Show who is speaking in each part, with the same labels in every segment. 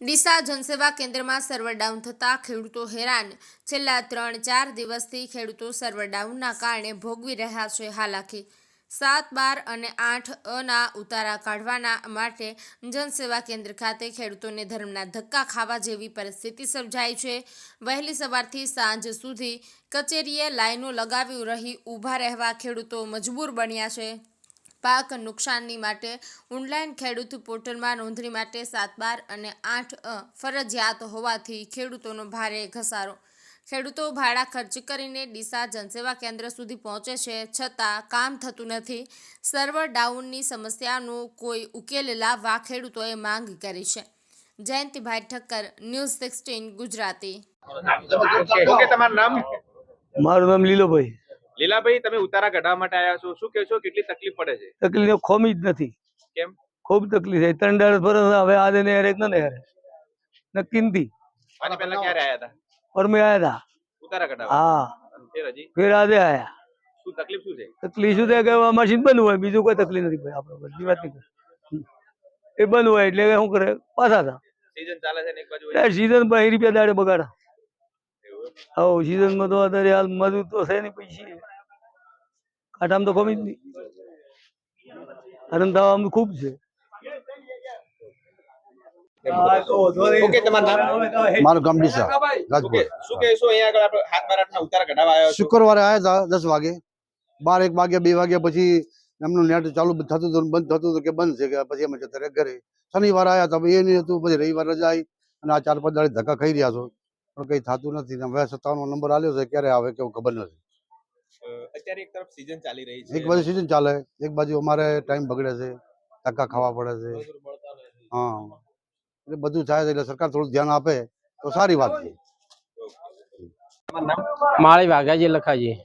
Speaker 1: ડીસા જનસેવા કેન્દ્રમાં server down થતાં ખેડૂતો હેરાન. છેલ્લા ત્રણ ચાર દિવસથી ખેડૂતો સર્વર ડાઉનના કારણે ભોગવી રહ્યા છે હાલાકી. સાત, બાર અને આઠ અના ઉતારા કાઢવાના માટે જનસેવા કેન્દ્ર ખાતે ખેડૂતોને ધર્મના ધક્કા ખાવા જેવી પરિસ્થિતિ સર્જાઈ છે. વહેલી સવારથી સાંજ સુધી કચેરીએ લાઈનો લગાવી રહી ઊભા રહેવા ખેડૂતો મજબૂર બન્યા છે. પાક નુકસાનની માટે ઓનલાઈન ખેડૂત પોર્ટલમાં નોંધણી માટે સાત, બાર અને આઠ અ ફરજિયાત હોવાથી ખેડૂતોનો ભારે ઘસારો ખેડૂતો ભાડા ખર્ચ કરીને ડીસા જનસેવા કેન્દ્ર સુધી પહોંચે છે છતાં કામ થતું નથી. સર્વર ડાઉનની સમસ્યાનો કોઈ ઉકેલ લાવવા ખેડૂતોએ માંગ કરી છે. Jayantibhai Thakkar news sixteen Gujarati.
Speaker 2: તમારું નામ?
Speaker 3: મારું નામ લીલોભાઈ.
Speaker 2: લીલાભાઈ તમે ઉતારા કઢાવવા માટે આવ્યા છો. શું કહેશો કેટલી તકલીફ પડે છે?
Speaker 3: તકલીફ ખોમી જ નથી.
Speaker 2: કેમ?
Speaker 3: ખૂબ તકલીફ છે. ત્રણ દાડ પર હવે આજે ને હેરે ન હેરે નક્કી નથી
Speaker 2: પહેલા ક્યારે આવ્યા હતા?
Speaker 3: પરમે આયા હતા
Speaker 2: ઉતારા કઢાવવા
Speaker 3: હા
Speaker 2: ફેર હજી
Speaker 3: આયા
Speaker 2: શું તકલીફ શું છે?
Speaker 3: તકલીફ શું થાય કે આ મશીન બંધ હોય બીજું કોઈ તકલીફ નથી ભાઈ આપણે બધી વાત નહીં કરે. એ બંધ હોય એટલે શું કરે? પાછા હતા.
Speaker 2: સીઝન ચાલે છે ને એક બાજુ
Speaker 3: એટલે સીઝનમાં રૂપિયા દાડે બગાડા.
Speaker 2: એવું.
Speaker 3: હવ સીઝનમાં તો અત્યારે હાલ મજૂર તો છે નહીં પૈસી. કાંઠામાં તો ખમી જ નહીં. હરંતાવામાં ખૂબ છે
Speaker 2: ઓકે તમારું નામ
Speaker 4: મારું ગામ ડીસા
Speaker 2: ઓકે
Speaker 4: રાજપુર
Speaker 2: શું કહેશો અહીંયા આગળ આપણે હાથ બારાટના આવ્યા
Speaker 4: શુક્રવારે આવ્યા દસ વાગે. બાર એક વાગે બે વાગ્યા પછી એમનું નેટ ચાલુ થતું હતું બંધ થતું હતું કે બંધ છે કે પછી અમે જતા ઘરે. શનિવાર આવ્યા તો એ નહીં હતું પછી રવિવાર રજા આવી અને આ ચાર પાંચ દાડે ધક્કા ખાઈ રહ્યા છો. પણ કઈ થતું નથી. ને હવે સત્તાવનનો નંબર આલ્યો છે ક્યારે આવે કેવું ખબર નથી.
Speaker 2: અત્યારે એક તરફ સીઝન ચાલી રહી છે.
Speaker 4: એક બાજુ સિઝન ચાલે એક બાજુ અમારે ટાઈમ બગડે છે ધક્કા ખાવા પડે છે. હા. એટલે બધું થાય છે એટલે સરકાર થોડું ધ્યાન આપે તો સારી વાત છે.
Speaker 5: માળી વાઘાજી લખાજી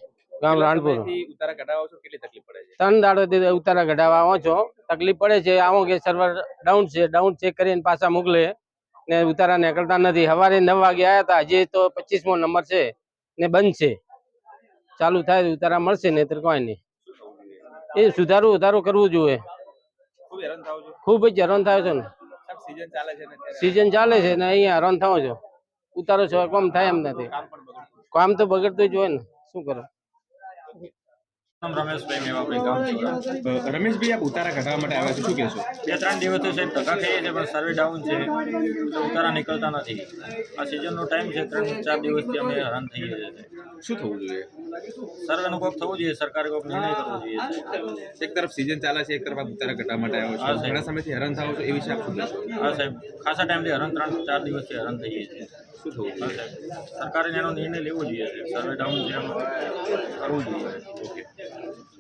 Speaker 5: ગામ રાણપુર.
Speaker 2: ઉતારા કઢાવો છો? કેટલી તકલીફ પડે છે?
Speaker 5: ત્રણ દાડો ઉતારા કઢાવવા આવો છો. તકલીફ પડે છે આવો કે સર્વર ડાઉન છે ડાઉન ચેક કરીને પાછા મોકલે ને ઉતારા નીકળતા નથી. સવારે નવ વાગે આવ્યા હતા હજી તો પચીસમો નંબર છે ને બંધ છે. ચાલુ થાય તો ઉતારા મળશે ને કોઈ નહીં. એ સુધારું વધારો કરવું જોઈએ.
Speaker 2: ખૂબ હેરાન
Speaker 5: થાય છે ને.
Speaker 2: સીઝન ચાલે છે ને અત્યારે?
Speaker 5: સિઝન ચાલે છે ને અહીંયા રન થાવ છો. ઉતારો છો કોમ થાય એમ નથી.
Speaker 2: કામ
Speaker 5: તો બગડતું જ હોય ને. શું કરો?
Speaker 6: રમેશભાઈ મેવાભાઈ ગામ
Speaker 2: રમેશભાઈ આપ ઉતારા કઢાવવા માટે આવ્યા છો શું કહેશો?
Speaker 6: બે ત્રણ દિવસથી સાહેબ ધક્કા ખાઈએ છે પણ સર્વે ડાઉન છે. તો ઉતારા નીકળતા નથી. આ સિઝનનો ટાઈમ છે ત્રણ ચાર દિવસથી અમે હેરાન થઈ ગયા છે
Speaker 2: શું થવું જોઈએ?
Speaker 6: સર્વેનું કોઈક થવું જોઈએ સરકારે કોઈક નિર્ણય કરવો જોઈએ.
Speaker 2: એક તરફ સીઝન ચાલે છે એક તરફ આપ ઉતારા કઢાવવા માટે આવ્યો છો. ઘણા સમયથી હેરાન થાવ છો એ વિશે આપ શું કહેશો?
Speaker 6: હા સાહેબ. ખાસા ટાઈમથી હેરાન ત્રણ ચાર દિવસથી હેરાન થઈએ છીએ.
Speaker 2: શું થવું જોઈએ
Speaker 6: સરકારે એનો નિર્ણય લેવો જોઈએ સર્વે ડાઉન છે કરવું જોઈએ.
Speaker 2: ઓકે